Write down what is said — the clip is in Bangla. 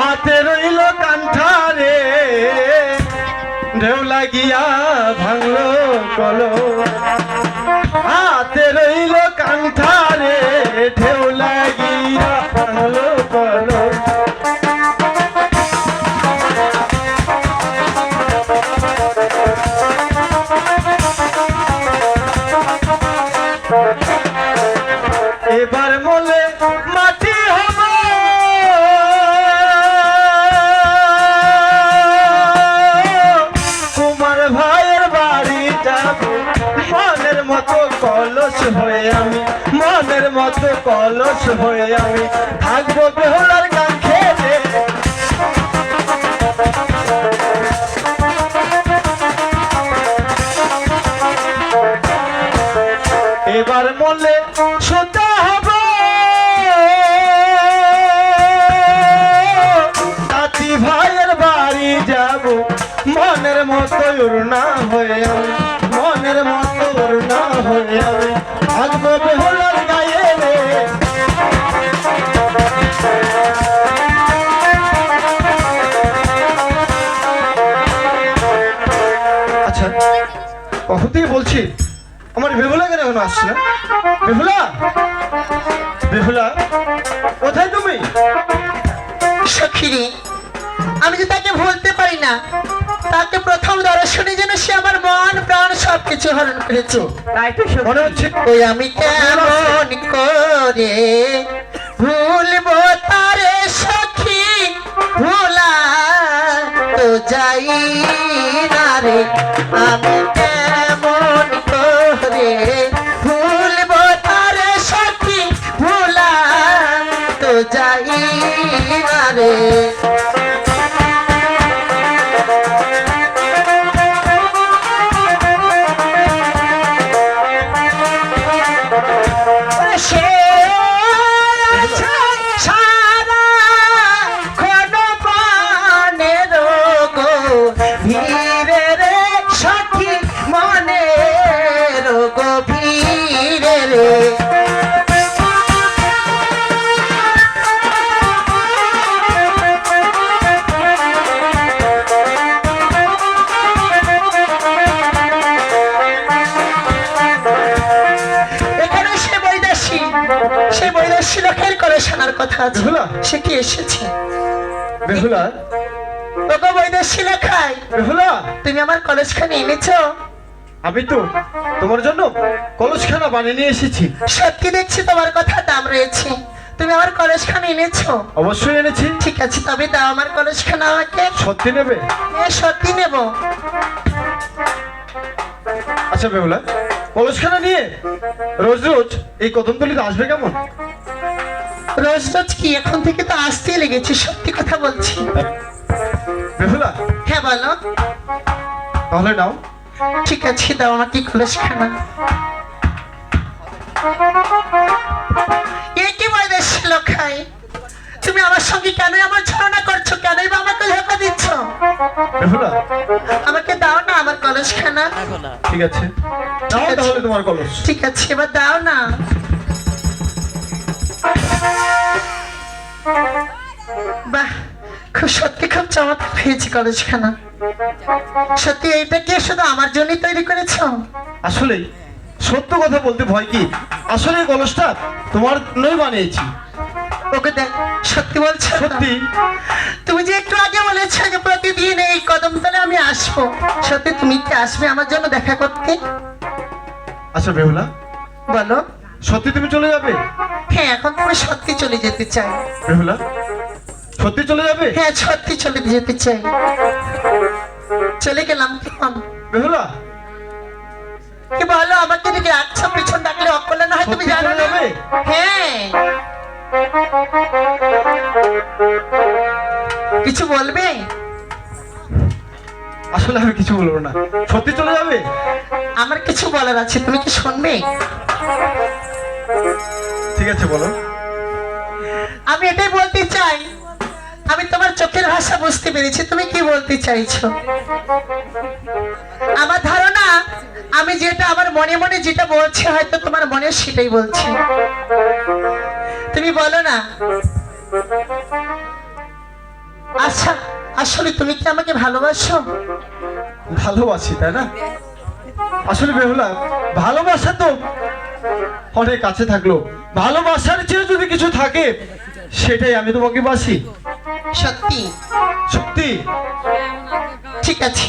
হাতে রইল কান্ঠারে। ঢেউ লাগিয়া ভাঙলো কলো হাতে রইল কান্ঠারে, ঢেউ লাগিয়া ভাঙলো কলো এবার মলে মতো কলস হয়ে আমি থাকব বেহুলার গান খেতে এবার মলে সোজা হব। তাঁতি ভাইয়ের বাড়ি যাব। মনের মতো উড়না হয়ে আমি, মনের মতো উড়না হয়ে আমি। থাকব বেহুলার বলছি আমার বেহুলা কেন এখনও আসছে না? বেহুলা? বেহুলা কোথায় তুমি? সখিরে আমি যে তাকে ভুলতে পারি না তাকে প্রথম দর্শনে যেন সে আমার মন প্রাণ সবকিছু হরণ করেছে। তাই তো মনে হচ্ছে ওই আমি কেমন করে ভুলবো তারে সখী? ভুলা তো যাই না রে আমি করে কথা আছে। সে কি এসেছে? বেহুলা। তোকে বৈদেশী লেখায় বেহুলা। তুমি আমার কলেজখানে এনেছো? আমি তো তোমার জন্য কলসখানা বানিয়ে নিয়ে এসেছি। সত্যি দেখছি? তোমার কথা দাম রয়েছে। তুমি আমার কলেজখানে এনেছো? অবশ্যই এনেছি। ঠিক আছে তবে দাও আমার কলেজখানা আমাকে। সত্যি নেবে? এ সত্যি নেব। আচ্ছা বেহুলা কলসখানা নিয়ে রোজ রোজ এই কদমতলিতে আসবে কেমন? রোজ রোজ কি এখন থেকে তো আসতেই লেগেছে? সত্যি কথা বলছি। হ্যাঁ বলো। তাহলে নাও। ঠিক আছে দাও আমাকে কলেজখানা এ কি বয়স লোকাই তুমি আমার সঙ্গে কেন আমার ছলনা করছ? কেনই বা আমাকে ধোকা দিচ্ছ? আমাকে দাও না আমার কলেজখানা ঠিক আছে। নাও তাহলে তোমার কলস ঠিক আছে এবার দাও না। বাহ খুব সত্যি খুব চমৎকার হয়েছে কলেজখানা সত্যি এইটা কি শুধু আমার জন্যই তৈরি করেছ? আসলে সত্য কথা বলতে ভয় কি? আসলে কলসটা তোমার জন্যই বানিয়েছি। ওকে দেখ সত্যি বলছো সত্যি। তুমি যে একটু আগে বলেছ যে প্রতিদিন এই কদমতলে আমি আসব। সত্যি তুমি কি আসবে আমার জন্য দেখা করতে? আচ্ছা বেহুলা। বলো। সত্যি তুমি চলে যাবে? হ্যাঁ এখন তুমি সত্যি চলে যেতে চাই। বেহুলা সত্যি চলে যাবে? হ্যাঁ সত্যি চলে যেতে চাই। চলে গেলাম কেমন বেহুলা। কি বলো আমাকে দেখে আচ্ছা পিছন ডাকলে অকলে না হয় তুমি জানো না? হ্যাঁ। কিছু বলবে? আসলে আমি কিছু বলব না। সত্যি চলে যাবে? আমার কিছু বলার আছে তুমি কি শুনবে? ঠিক আছে বলো। আমি এটাই বলতে চাই। আমি তোমার চোখের ভাষা বুঝতে পেরেছি, তুমি কি বলতে চাইছো? আমার ধারণা, আমি যেটা আমার মনে মনে যেটা বলছি, হয়তো তোমার মনে সেটাই বলছি। তুমি বলো না। আচ্ছা আসলে তুমি কি আমাকে ভালোবাসো? ভালোবাসি, তাই না? আসলে বেহুলা, ভালোবাসা তো অনেক কাছে থাকল। ভালোবাসার চেয়ে যদি কিছু থাকে, সেটাই আমি তোমাকে বাসি। সত্যি। সত্যি? ঠিক আছে।